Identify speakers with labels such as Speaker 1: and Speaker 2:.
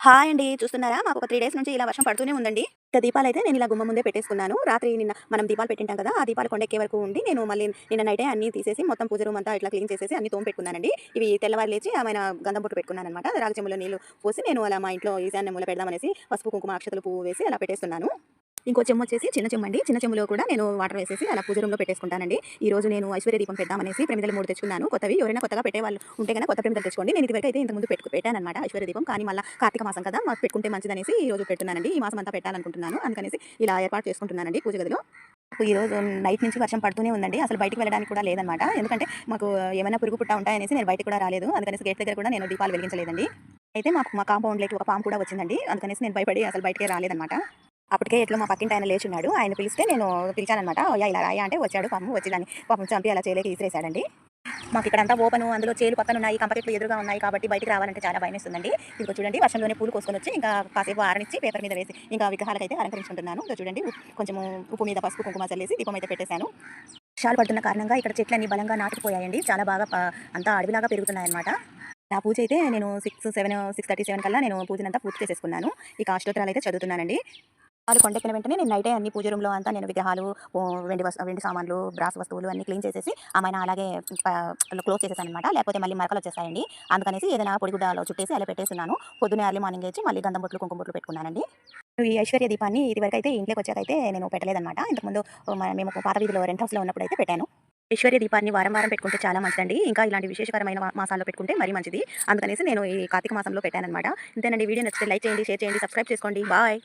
Speaker 1: Hi అండి. చూస్తున్నారా? మాకు ఒక త్రీ డేస్ నుంచి ఇలా వర్షం పడుతూనే ఉందండి. ఇక దీపాలు అయితే నేను ఇలా గుమ్మ ముందే పెట్టేసుకున్నాను. రాత్రి నిన్న మనం దీపాలు పెట్టింటాం కదా ఆ దీపాలు కొండెక్కే వరకు ఉండి నేను మళ్ళీ నిన్న నైటే అన్ని తీసేసి మొత్తం పూజ రూమ్ అంతా ఇట్లా క్లీన్ చేసేసి అన్ని తోమ పెట్టుకున్నానండి ఇవి తెల్లవారు లేచి ఆమెన గంధం బొట్టు పెట్టుకున్నాను అనమాట రాగచెంబులో నీళ్ళు పోసి నేను అలా మా ఇంట్లో ఈశాన్య మూల పెడదామనేసి పసుపు కుంకుమ అక్షతలు పువ్వు వేసి అలా పెట్టేస్తున్నాను. ఇంకో చెమ్మ వచ్చేసి చిన్న చెమ్మ అండి. చిన్న చెమ్ములో కూడా నేను వాటర్ వేసేసి అలా పూజ రూమ్లో పెట్టేసుకుంటానండి. ఈ రోజు నేను ఐశ్వర్య దీపం పెడదామనేసి ప్రమిదలు మూడు తెచ్చుకున్నాను. కొత్తవి ఎవరైనా కొత్తగా పెట్టే వాళ్ళు ఉంటే కనుక కొత్త ప్రమిదలు తెచ్చుకోండి. నేను ఇదివరకు అయితే ఇంతకుముందు పెట్టు పెట్టాను అనమాట ఐశ్వర్య దీపం. కానీ మళ్ళీ కార్తీక మాసం కదా మాకు పెట్టుకుంటే మంచిదనేసి ఈ రోజు పెట్టున్నానండి ఈ మాసం అంతా పెట్టాలనుకుంటున్నాను. అందుకనేసి ఇలా ఏర్పాటు చేసుకుంటున్నానండి పూజ గదిలో. ఈ రోజు నైట్ నుంచి వర్షం పడుతూనే ఉందండి. అసలు బయటకు వెళ్ళడానికి కూడా లేదనమాట ఎందుకంటే మాకు ఏమైనా పురుగు పుట్ట ఉంటాయనేసి నేను బయటకు కూడా రాలేదు. అందుకనేసి గేట్ దగ్గర కూడా నేను దీపాలు వెలిగించలేదండి. అయితే మాకు మా కాంపౌండ్లోకి ఒక పాము కూడా వచ్చిందండి. అందుకనేసి నేను భయపడి అసలు బయటకే రాలేదనమాట అప్పటికే ఎట్లా మా పక్కింటి ఆయన లేచున్నాడు. ఆయన పిలిస్తే నేను పిలిచానమాట అయ్యా ఇలా రాయా అంటే వచ్చాడు పాపం వచ్చి దాన్ని పాపం చంపి అలా చేయలేక ఈసిరేసాడండి మాకు ఇక్కడంతా ఓపెన్. అందులో చేలు పక్కన ఉన్నాయి కంపకెట్లు ఎదురుగా ఉన్నాయి కాబట్టి బయటికి రావాలంటే చాలా భయం ఇస్తుందండి ఇదిగో చూడండి వర్షంలోనే పూలు కోసుకొని వచ్చి ఇంకా కాసేపు ఆరనిచ్చి పేపర్ మీద వేసి ఇంకా విగ్రహాలకు అయితే అలంకరించుకుంటున్నాను. ఇదో చూడండి కొంచెం ఉప్పు మీద పసుపు కుంకుమ చల్లేసి దీపం అయితే పెట్టేశాను. వర్షాలు పడుతున్న కారణంగా ఇక్కడ చెట్లన్నీ బలంగా నాటుకుపోయాయండి. చాలా బాగా అంతా అడవిలాగా పెరుగుతున్నాయన్నమాట. నా పూజ అయితే నేను six seven six thirty seven కల్లా నేను పూజనంతా పూర్తి చేసేసుకున్నాను. ఇక అష్టోత్తరాలు అయితే చదువుతున్నానండి. వాళ్ళు కొండెక్కిన వెంటనే నేను నైటే అన్ని పూజ రూమ్లో అంతా నేను విగ్రహాలు వెండి వెండి సామాన్లు బ్రాస్ వస్తువులు అన్ని క్లీన్ చేసేసి ఆమెను అలాగే క్లోజ్ చేసేసాను అనమాట లేకపోతే మళ్ళీ మరకలు వచ్చేసాయండి అందుకనేసి ఏదైనా పొడిగుడ్డలో చుట్టేసి అలా పెట్టేస్తున్నాను. పొద్దున్నే ఎర్లీ మార్నింగ్ వేసి మళ్ళీ గంధం బొట్లు కుంకుమ బొట్లు పెట్టుకున్నానండి. ఈ ఐశ్వర్య దీపాన్ని ఇది వరకు అయితే ఇంట్లోకి వచ్చాకైతే నేను పెట్టలేదన్నమాట. ఇంతకుముందు మేము పాత వీధిలో రెంట్ హౌస్లో ఉన్నప్పుడు అయితే పెట్టాను. ఐశ్వర్య దీపాన్ని వారం వారం పెట్టుకుంటే చాలా మంచిదండి. ఇంకా ఇలాంటి విశేషకరమైన మాసాల్లో పెట్టుకుంటే మరీ మంచిది. అందుకనేసి నేను ఈ కార్తీక మాసంలో పెట్టానమాట ఇంతేనండి. వీడియో నచ్చితే లైక్ చేయండి షేర్ చేయండి సబ్స్క్రైబ్ చేసుకోండి. బాయ్!